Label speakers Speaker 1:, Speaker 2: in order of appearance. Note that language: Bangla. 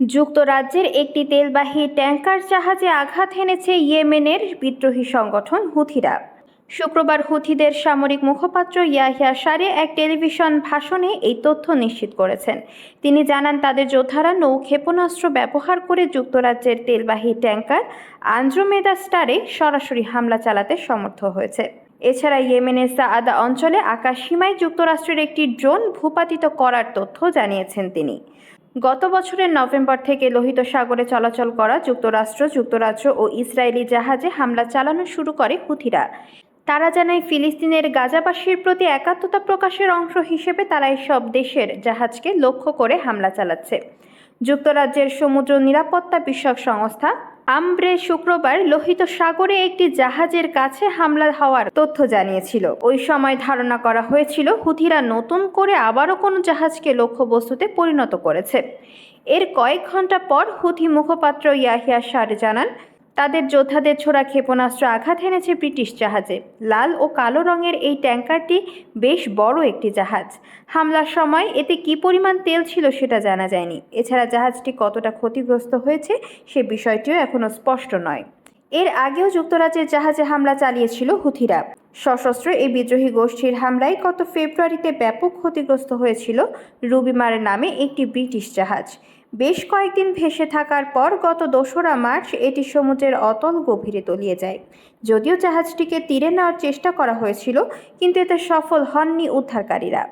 Speaker 1: যুক্তরাজ্যের একটি তেলবাহী ট্যাঙ্কার জাহাজে আঘাত হেনেছে ইয়েমেনের বিদ্রোহী সংগঠন হুথিরা। শুক্রবার হুথিদের সামরিক মুখপাত্র ইয়াহিয়া সারে এক টেলিভিশন ভাষণে এই তথ্য নিশ্চিত করেছেন। তিনি জানান, তাদের যোদ্ধারা নৌ ক্ষেপণাস্ত্র ব্যবহার করে যুক্তরাজ্যের তেলবাহী ট্যাঙ্কার আন্দ্রোমেদা স্টারে সরাসরি হামলা চালাতে সমর্থ হয়েছে। এছাড়া ইয়েমেনের সাআদা অঞ্চলে আকাশ সীমায় যুক্তরাষ্ট্রের একটি ড্রোন ভূপাতিত করার তথ্য জানিয়েছেন তিনি। গত বছরের নভেম্বর থেকে লোহিত সাগরে চলাচল করা যুক্তরাষ্ট্র, যুক্তরাজ্য ও ইসরায়েলি জাহাজে হামলা চালানো শুরু করে হুথিরা। তারা জানায়, ফিলিস্তিনের গাজাবাসীর প্রতি একাত্মতা প্রকাশের অংশ হিসেবে তারা সব দেশের জাহাজকে লক্ষ্য করে হামলা চালাচ্ছে। যুক্তরাজ্যের সমুদ্র নিরাপত্তা বিষয়ক সংস্থা আমব্রে শুক্রবার লোহিত সাগরে একটি জাহাজের কাছে হামলা হওয়ার তথ্য জানিয়েছিল। ওই সময় ধারণা করা হয়েছিল, হুথিরা নতুন করে আবারও কোনো জাহাজকে লক্ষ্যবস্তুতে পরিণত করেছে। এর কয়েক ঘণ্টা পর হুথি মুখপাত্র ইয়াহিয়া সার জানান তাদের যোদ্ধাদের ছোড়া ক্ষেপণাস্ত্র আঘাত হেনেছে ব্রিটিশ জাহাজে। লাল ও কালো রঙের এই ট্যাঙ্কারটি বেশ বড় একটি জাহাজ। হামলার সময় এতে কি পরিমাণ তেল ছিল সেটা জানা যায়নি। এছাড়া জাহাজটি কতটা ক্ষতিগ্রস্ত হয়েছে সে বিষয়টিও এখনও স্পষ্ট নয়। এর আগেও যুক্তরাজ্যের জাহাজে হামলা চালিয়েছিল হুথিরা। সশস্ত্র এই বিদ্রোহী গোষ্ঠীর হামলায় গত ফেব্রুয়ারিতে ব্যাপক ক্ষতিগ্রস্ত হয়েছিল রুবিমারের নামে একটি ব্রিটিশ জাহাজ। বেশ কয়েকদিন ভেসে থাকার পর গত দোসরা মার্চ এটি সমুদ্রের অতল গভীরে তলিয়ে যায়। যদিও জাহাজটিকে তীরে নেওয়ার চেষ্টা করা হয়েছিল, কিন্তু এতে সফল হননি উদ্ধারকারীরা।